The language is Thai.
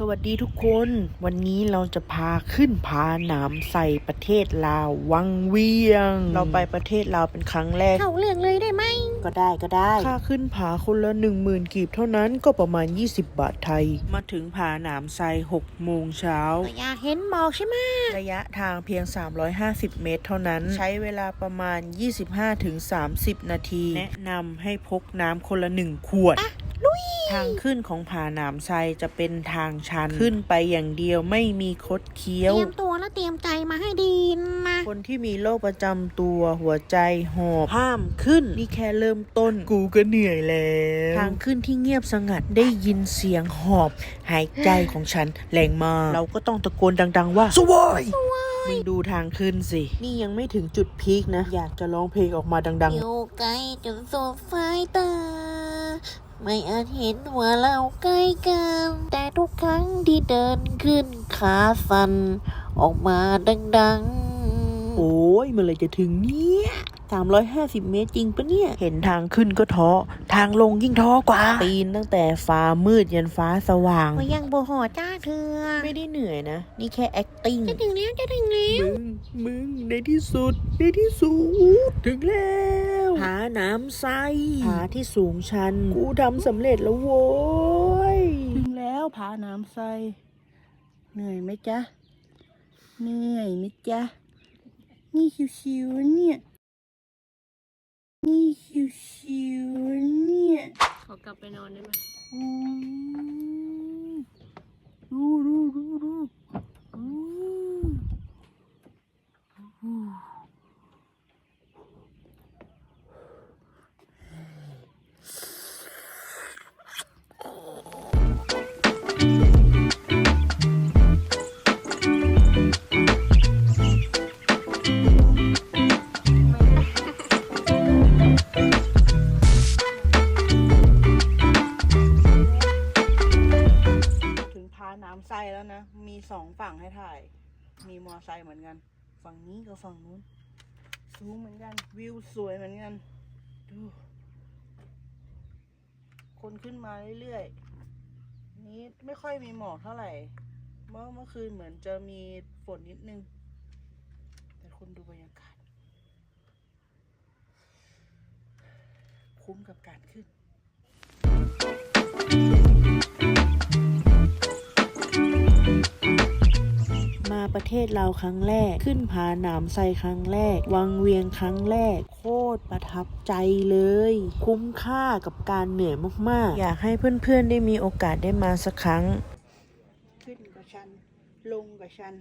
สวัสดีทุกคน วันนี้เราจะพาขึ้นผาหนามใส่ประเทศลาววังเวียง เราไปประเทศลาวเป็นครั้งแรก เข้าเรื่องเลยได้ไหม ก็ได้ก็ได้ ค่าขึ้นผาคนละ1 0,000กีบเท่านั้นก็ประมาณ 20 บาทไทย มาถึงผาหนามไซ6โมงเช้าก็อยากเห็นหมอกใช่ไหมระยะทางเพียง 350 เมตรเท่านั้น ใช้เวลาประมาณ 25-30 นาที แนะนำให้พกน้ำคนละหนึ่งขวด ทางขึ้นของผาหนามไซจะเป็นทางชันขึ้นไปอย่างเดียวไม่มีคดเคี้เตยวรียมตัวและเตรียมใจมาให้ดีนะ คนที่มีโรคประจำตัวหัวใจหอบห้ามขึ้น นี่แค่เริ่มต้นกูก็เหนื่อยแล้ว ทางขึ้นที่เงียบสงัดได้ยินเสียงหอบ หายใจของฉันแรงมากเราก็ต้องตะโกนดัง ๆ ว่าสวายมึงดูทางขึ้นสิ นี่ยังไม่ถึงจุดพีคนะ อยากจะร้องเพลงออกมาดังอยู่ไกลจนสุดสายตา ไม่อาจเห็นว่าเราใกล้กัน แต่ทุกครั้งที่เดินขึ้นขาสั่นออกมาดังๆ โอ้ยเมื่อไหรจะถึงเนี่ย 350 เมตรจริงปะเนี่ย เห็นทางขึ้นก็ท้อ ทางลงยิ่งท้อกว่า ปีนตั้งแต่ฟ้ามืดยันฟ้าสว่างๆก็ยังโบหอจ้าเธอ ไม่ได้เหนื่อยนะ นี่แค่ acting จะถึงแล้วจะถึงแล้ว มึง มึงในที่สุดในที่สุด ถึงแล้วผาน้ำไซผาที่สูงชัน กูทำสำเร็จแล้วโว้ย ถึงแล้วผาน้ำไซเหนื่อยไหมจ๊ะ เหนื่อยไหมจ๊ะ นี่ชิวๆเนี่ย นี่ชิวๆเนี่ย ขอกลับไปนอนได้ไหมอืม แล้วนะ มีสองฝั่งให้ถ่าย มีมอไซค์เหมือนกัน ฝั่งนี้กับฝั่งนู้น สูงเหมือนกัน วิวสวยเหมือนกัน ดู คนขึ้นมาเรื่อยๆ นี้ไม่ค่อยมีหมอกเท่าไหร่ เมื่อเมื่อคืนเหมือนจะมีฝนนิดนึง แต่คุณดูบรรยากาศ คุ้มกับการขึ้น ประเทศเราครั้งแรก ขึ้นผาหนามไซครั้งแรก วังเวียงครั้งแรก โคตรประทับใจเลย คุ้มค่ากับการเหนื่อยมากๆ อยากให้เพื่อนๆได้มีโอกาสได้มาสักครั้ง ขึ้นกับชัน ลงกับชัน